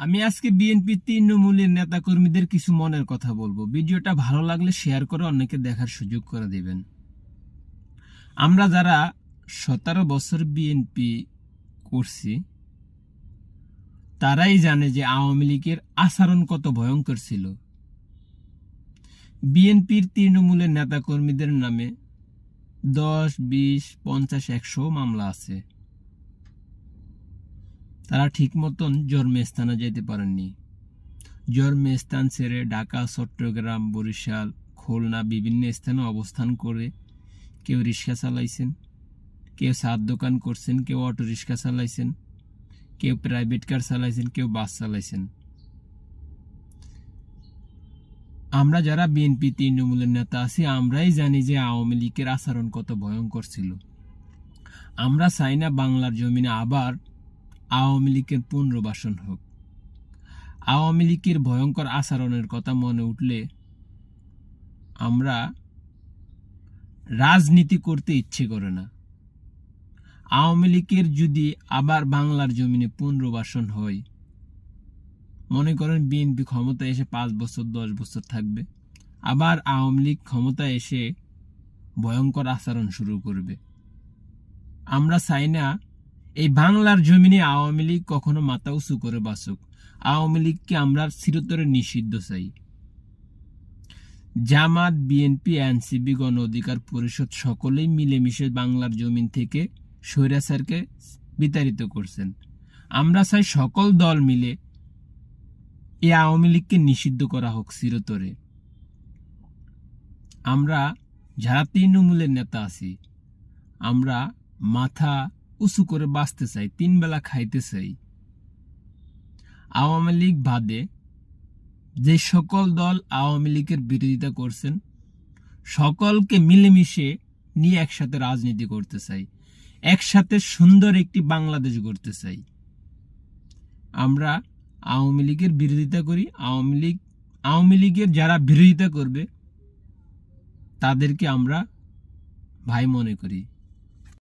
আমি আজকে বিএনপি তৃণমূলের নেতা কর্মীদের কিছু মনের কথা বলব। ভিডিওটা ভালো লাগলে শেয়ার করে অনেকে দেখার সুযোগ করে দিবেন। আমরা যারা সতেরো বছর বিএনপি করছি, তারাই জানে যে আওয়ামী লীগের আচরণ কত ভয়ঙ্কর ছিল। বিএনপির তৃণমূলের নেতা কর্মীদের নামে দশ, বিশ, পঞ্চাশ, একশো মামলা আছে। তারা ঠিক মতন জন্মস্থানে যেতে পারেননি। জন্মস্থান ছেড়ে ঢাকা, চট্টগ্রাম, বরিশাল, খুলনা বিভিন্ন স্থানে অবস্থান করে কেউ রিক্সা চালাইছেন, কেউ সার দোকান করছেন, কেউ অটো রিক্সা চালাইছেন, কেউ প্রাইভেট কার চালাইছেন, কেউ বাস চালাইছেন। আমরা যারা বিএনপি তৃণমূলের নেতা আছি, আমরাই জানি যে আওয়ামী লীগের আচরণ কত ভয়ঙ্কর ছিল। আমরা চাই না বাংলার জমিনে আবার আওয়ামী লীগের পুনর্বাসন হোক। আওয়ামী লীগের ভয়ঙ্কর আচরণের কথা মনে উঠলে আমরা রাজনীতি করতে ইচ্ছে করে না। আওয়ামী লীগের যদি আবার বাংলার জমিনে পুনর্বাসন হয়, মনে করেন বিএনপি ক্ষমতায় এসে পাঁচ বছর, দশ বছর থাকবে, আবার আওয়ামী লীগ ক্ষমতায় এসে ভয়ঙ্কর আচরণ শুরু করবে। আমরা চাই না এই বাংলার জমিনে আওয়ামী লীগ কখনো মাথা উঁচু করে বাসুক আওয়ামী লীগকে আমরা চিরতরে নিষিদ্ধ চাই। জামাত, বিএনপি এনসিবি গণ অধিকার পরিষদ সকলেই মিলেমিশে বাংলার জমিন থেকে স্বৈরাচারকে বিতাড়িত করছেন। আমরা চাই সকল দল মিলে এ আওয়ামী লীগকে নিষিদ্ধ করা হোক চিরতরে। আমরা যারা তৃণমূলের নেতা আছি, আমরা মাথা উঁচু করে বাঁচতে চাই, তিন বেলা খাইতে চাই। আওয়ামী লীগ বাদে যে সকল দল আওয়ামী লীগের বিরোধিতা করছেন, সকলকে মিলেমিশে নিয়ে একসাথে রাজনীতি করতে চাই, একসাথে সুন্দর একটি বাংলাদেশ গড়তে চাই। আমরা আওয়ামী লীগের বিরোধিতা করি, আওয়ামী লীগ, আওয়ামী লীগের যারা বিরোধিতা করবে, তাদেরকে আমরা ভাই মনে করি।